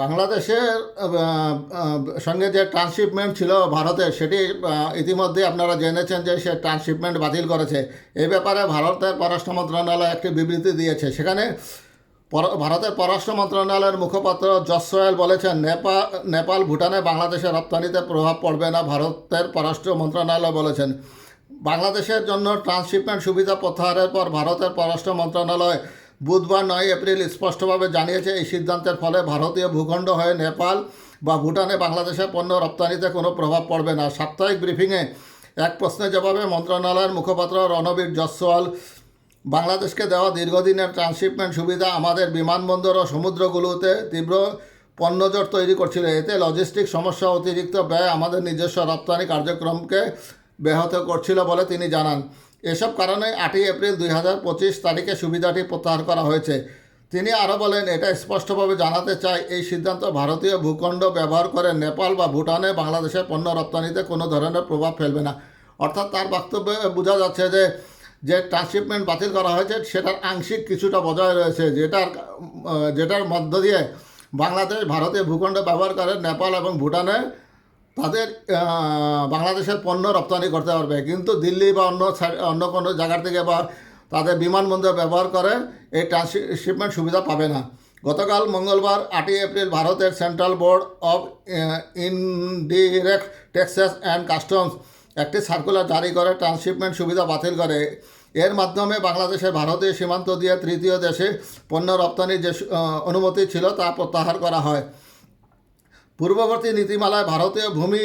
বাংলাদেশের সঙ্গে যে ট্রান্সশিপমেন্ট ছিল ভারতের সেটি ইতিমধ্যে আপনারা জেনেছেন যে সে ট্রান্সশিপমেন্ট বাতিল করেছে। এই ব্যাপারে ভারতের পররাষ্ট্র মন্ত্রণালয় একটি বিবৃতি দিয়েছে। সেখানে ভারতের পররাষ্ট্র মন্ত্রণালয়ের মুখপাত্র জস বলেছেন নেপাল নেপাল, ভুটানে বাংলাদেশের রপ্তানিতে প্রভাব পড়বে না, ভারতের পররাষ্ট্র মন্ত্রণালয় বলেছেন। বাংলাদেশের জন্য ট্রান্সশিপমেন্ট সুবিধা প্রত্যাহারের পর ভারতের পররাষ্ট্র মন্ত্রণালয় বুধবার নয় এপ্রিল স্পষ্টভাবে জানিয়েছে এই সিদ্ধান্তের ফলে ভারতীয় ভূখণ্ড হয়ে নেপাল বা ভুটানে বাংলাদেশের পণ্য রপ্তানিতে কোনো প্রভাব পড়বে না। সাপ্তাহিক ব্রিফিংয়ে এক প্রশ্নের জবাবে মন্ত্রণালয়ের মুখপাত্র রণবীর জসওয়াল বাংলাদেশকে দেওয়া দীর্ঘদিনের ট্রান্সশিপমেন্ট সুবিধা আমাদের বিমানবন্দর ও সমুদ্রগুলোতে তীব্র পণ্যজট তৈরি করছিল। এতে লজিস্টিক সমস্যা অতিরিক্ত ব্যয় আমাদের নিজস্ব রপ্তানি কার্যক্রমকে ব্যাহত করছিল বলে তিনি জানান। এসব কারণে আটই এপ্রিল দুই হাজার পঁচিশ তারিখে সুবিধাটি প্রত্যাহার করা হয়েছে। তিনি আরও বলেন, এটা স্পষ্টভাবে জানাতে চাই, এই সিদ্ধান্ত ভারতীয় ভূখণ্ড ব্যবহার করে নেপাল বা ভুটানে বাংলাদেশের পণ্য রপ্তানিতে কোনো ধরনের প্রভাব ফেলবে না। অর্থাৎ তার বক্তব্যে বোঝা যাচ্ছে যে যে ট্রান্সশিপমেন্ট বাতিল করা হয়েছে, সেটার আংশিক কিছুটা বজায় রয়েছে, যেটার যেটার মধ্য দিয়ে বাংলাদেশ ভারতীয় ভূখণ্ড ব্যবহার করে নেপাল এবং ভুটানে তাদের বাংলাদেশের পণ্য রপ্তানি করতে পারবে। কিন্তু দিল্লি বা অন্য অন্য কোনো জায়গার থেকে বা তাদের বিমানবন্দর ব্যবহার করে এই ট্রান্সশিপমেন্ট সুবিধা পাবে না। গতকাল মঙ্গলবার আটই এপ্রিল ভারতের central board of indirect taxes and customs একটি সার্কুলার জারি করে ট্রান্সশিপমেন্ট সুবিধা বাতিল করে। এর মাধ্যমে বাংলাদেশের ভারতীয় সীমান্ত দিয়ে তৃতীয় দেশে পণ্য রপ্তানির যে অনুমতি ছিল তা প্রত্যাহার করা হয়। পূর্ববর্তী নীতিমালায় ভারতীয় ভূমি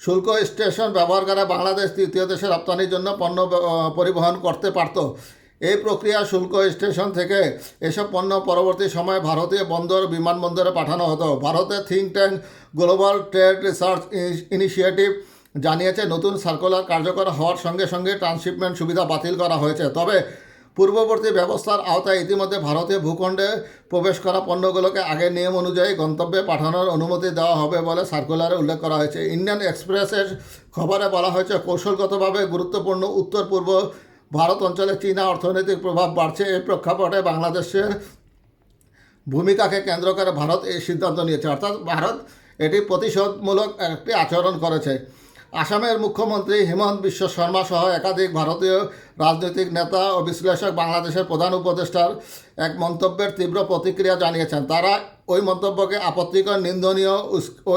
শুল্ক স্টেশন ব্যবহার করে বাংলাদেশ তৃতীয় দেশে রপ্তানির জন্য পণ্য পরিবহন করতে পারত। এই প্রক্রিয়া শুল্ক স্টেশন থেকে এসব পণ্য পরবর্তী সময়ে ভারতীয় বন্দর, বিমানবন্দরে পাঠানো হতো। ভারতের think tank global trade research initiative জানিয়েছে, নতুন সার্কুলার কার্যকর হওয়ার সঙ্গে সঙ্গে ট্রান্সশিপমেন্ট সুবিধা বাতিল করা হয়েছে। তবে পূর্ববর্তী ব্যবস্থার আওতায় ইতিমধ্যে ভারতীয় ভূখণ্ডে প্রবেশ করা পণ্যগুলোকে আগের নিয়ম অনুযায়ী গন্তব্যে পাঠানোর অনুমতি দেওয়া হবে বলে সার্কুলারে উল্লেখ করা হয়েছে। ইন্ডিয়ান এক্সপ্রেসের খবরে বলা হয়েছে, কৌশলগতভাবে গুরুত্বপূর্ণ উত্তর পূর্ব ভারত অঞ্চলে চীনা অর্থনৈতিক প্রভাব বাড়ছে। এই প্রেক্ষাপটে বাংলাদেশের ভূমিকাকে কেন্দ্র করে ভারত এই সিদ্ধান্ত নিয়েছে। অর্থাৎ ভারত এটি প্রতিশোধমূলক একটি আচরণ করেছে। আসামের মুখ্যমন্ত্রী হিমন্ত বিশ্ব শর্মা সহ একাধিক ভারতীয় রাজনৈতিক নেতা ও বিশ্লেষক বাংলাদেশের প্রধান উপদেষ্টার এক মন্তব্যের তীব্র প্রতিক্রিয়া জানিয়েছেন। তারা ওই মন্তব্যকে আপত্তিকর, নিন্দনীয় ও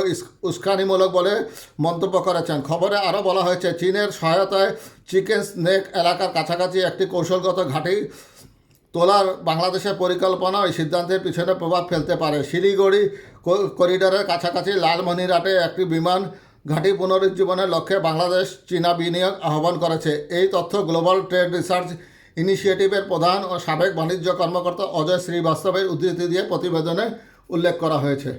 উস্কানিমূলক বলে মন্তব্য করেছেন। খবরে আরও বলা হয়েছে, চীনের সহায়তায় চিকেন স্নেক এলাকার কাছাকাছি একটি কৌশলগত ঘাঁটি তোলার বাংলাদেশের পরিকল্পনা ওই সিদ্ধান্তের পিছনে প্রভাব ফেলতে পারে। শিলিগুড়ি করিডোরের কাছাকাছি লালমনিরহাটে একটি বিমান ঘাঁটি পুনরুজ্জীবনের লক্ষ্যে বাংলাদেশ চীনা বিনিয়োগ আহ্বান করেছে। এই তথ্য গ্লোবাল ট্রেড রিসার্চ ইনিশিয়েটিভের প্রধান ও সাবেক বাণিজ্য কর্মকর্তা অজয় শ্রীবাস্তবের উদ্ধৃতি দিয়ে প্রতিবেদনে উল্লেখ করা হয়েছে।